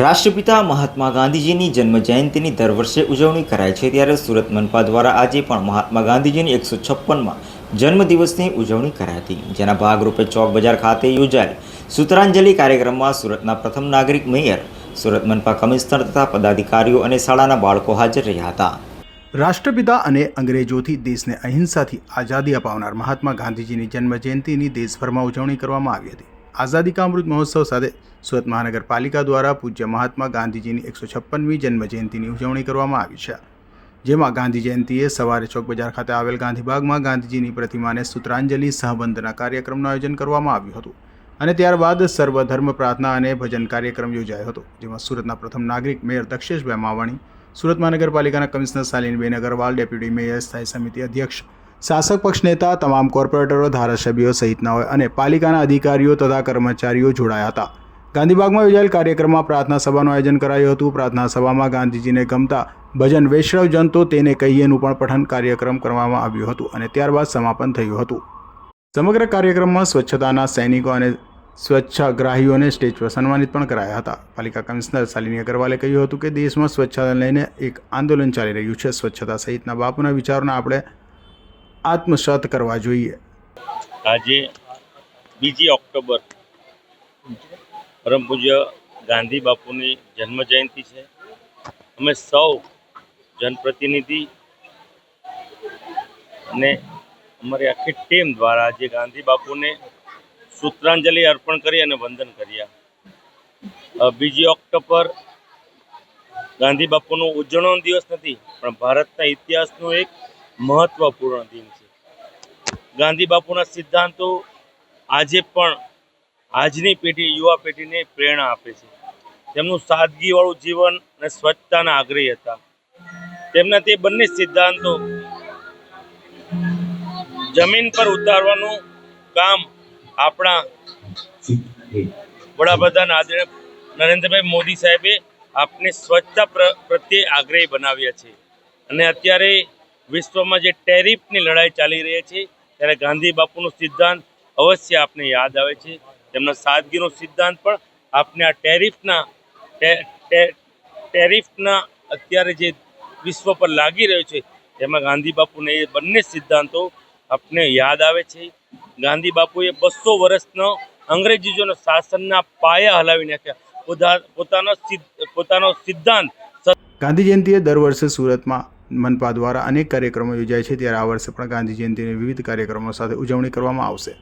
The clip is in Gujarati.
રાષ્ટ્રપિતા મહાત્મા ગાંધીજીની જન્મ જયંતિની દર વર્ષે ઉજવણી કરાય છે ત્યારે સુરત મનપા દ્વારા આજે પણ મહાત્મા ગાંધીજીની એકસો છપ્પનમાં જન્મદિવસની ઉજવણી કરાઈ હતી. જેના ભાગરૂપે ચોક બજાર ખાતે યોજાયેલ સૂત્રાંજલિ કાર્યક્રમમાં સુરતના પ્રથમ નાગરિક મેયર, સુરત મનપા કમિશનર તથા પદાધિકારીઓ અને શાળાના બાળકો હાજર રહ્યા હતા. રાષ્ટ્રપિતા અને અંગ્રેજોથી દેશને અહિંસાથી આઝાદી અપાવનાર મહાત્મા ગાંધીજીની જન્મજયંતિની દેશભરમાં ઉજવણી કરવામાં આવી હતી. આઝાદી કા અમૃત મહોત્સવ સાથે સુરત મહાનગરપાલિકા દ્વારા પૂજ્ય મહાત્મા ગાંધીજીની એકસો છપ્પનમી જન્મજયંતિની ઉજવણી કરવામાં આવી છે. જેમાં ગાંધી જયંતિએ સવારે ચોક બજાર ખાતે આવેલ ગાંધીબાગમાં ગાંધીજીની પ્રતિમાને સૂત્રાંજલિ સહબંધના કાર્યક્રમનું આયોજન કરવામાં આવ્યું હતું અને ત્યારબાદ સર્વધર્મ પ્રાર્થના અને ભજન કાર્યક્રમ યોજાયો હતો. જેમાં સુરતના પ્રથમ નાગરિક મેયર દક્ષેશભાઈ માવાણી, સુરત મહાનગરપાલિકાના કમિશનર શાલિનબેન અગરવાલ, ડેપ્યુટી મેયર સ્થાયી સમિતિ અધ્યક્ષ શાસક પક્ષ નેતા, તમામ કોર્પોરેટરો, ધારાસભ્યો સહિતનાઓ અને પાલિકાના અધિકારીઓ તથા કર્મચારીઓ જોડાયા હતા. ગાંધીબાગમાં યોજાયેલ કાર્યક્રમમાં પ્રાર્થના સભાનું આયોજન કરાયું હતું. પ્રાર્થના સભામાં ગાંધીજીને ગમતા ભજન વૈષ્ણવ જનતો તેને કહીએનું પણ પઠન કાર્યક્રમ કરવામાં આવ્યું હતું અને ત્યારબાદ સમાપન થયું હતું. સમગ્ર કાર્યક્રમમાં સ્વચ્છતાના સૈનિકો અને સ્વચ્છાગ્રાહીઓને સ્ટેજ પર સન્માનિત પણ કરાયા હતા. પાલિકા કમિશનર શાલિની અગરવાલે કહ્યું હતું કે દેશમાં સ્વચ્છતા લઈને એક આંદોલન ચાલી રહ્યું છે. સ્વચ્છતા સહિતના બાપુના વિચારોને આપણે આત્મસાત કરવા જોઈએ. આજે બીજી ઓક્ટોબર પરમ પૂજ્ય ગાંધી બાપુની જન્મ જયંતિ છે. અમે સૌ જનપ્રતિનિધિ અને અમારી આખી ટીમ દ્વારા આજે ગાંધી બાપુને સૂત્રાંજલિ અર્પણ કરી અને વંદન કર્યા. બીજી ઓક્ટોબર ગાંધી બાપુનો ઉજવણો દિવસ નથી, પણ ભારતના ઇતિહાસનો એક મહત્વપૂર્ણ દિન છે. ગાંધી બાપુના સિદ્ધાંતો આજે પણ આજની પેઢી યુવા પેઢીને પ્રેરણા આપે છે. તેમનું સાદગીવાળું જીવન અને સ્વચ્છતાના આગ્રહી હતા. તેમના તે બંને સિદ્ધાંતો જમીન પર ઉતારવાનું કામ આપણા વડાપ્રધાન આદરણીય નરેન્દ્રભાઈ મોદી સાહેબે આપને સ્વચ્છતા પ્રત્યે આગ્રહી બનાવ્યા છે. અને અત્યારે વિશ્વમાં જે ટેરિફની લડાઈ ચાલી રહી છે, ત્યારે ગાંધી બાપુનો સિદ્ધાંત અવશ્ય આપને યાદ આવે છે. તેમના સાદગીનો સિદ્ધાંત પણ આપને આ ટેરિફના ટેરિફના અત્યારે જે વિશ્વ પર લાગી રહ્યો છે, તેમાં ગાંધી બાપુને એ બંને સિદ્ધાંતો આપને યાદ આવે છે. ગાંધી બાપુએ બસો વર્ષનો અંગ્રેજીઓનો શાસનના પાયા હલાવી નાખ્યા. પોતા- પોતાનો પોતાનો સિદ્ધાંત ગાંધી જયંતિએ દર વર્ષે સુરતમાં મનપા દ્વારા અનેક કાર્યક્રમો યોજાય છે. ત્યારે આ વર્ષે પણ ગાંધી જયંતિની વિવિધ કાર્યક્રમો સાથે ઉજવણી કરવામાં આવશે.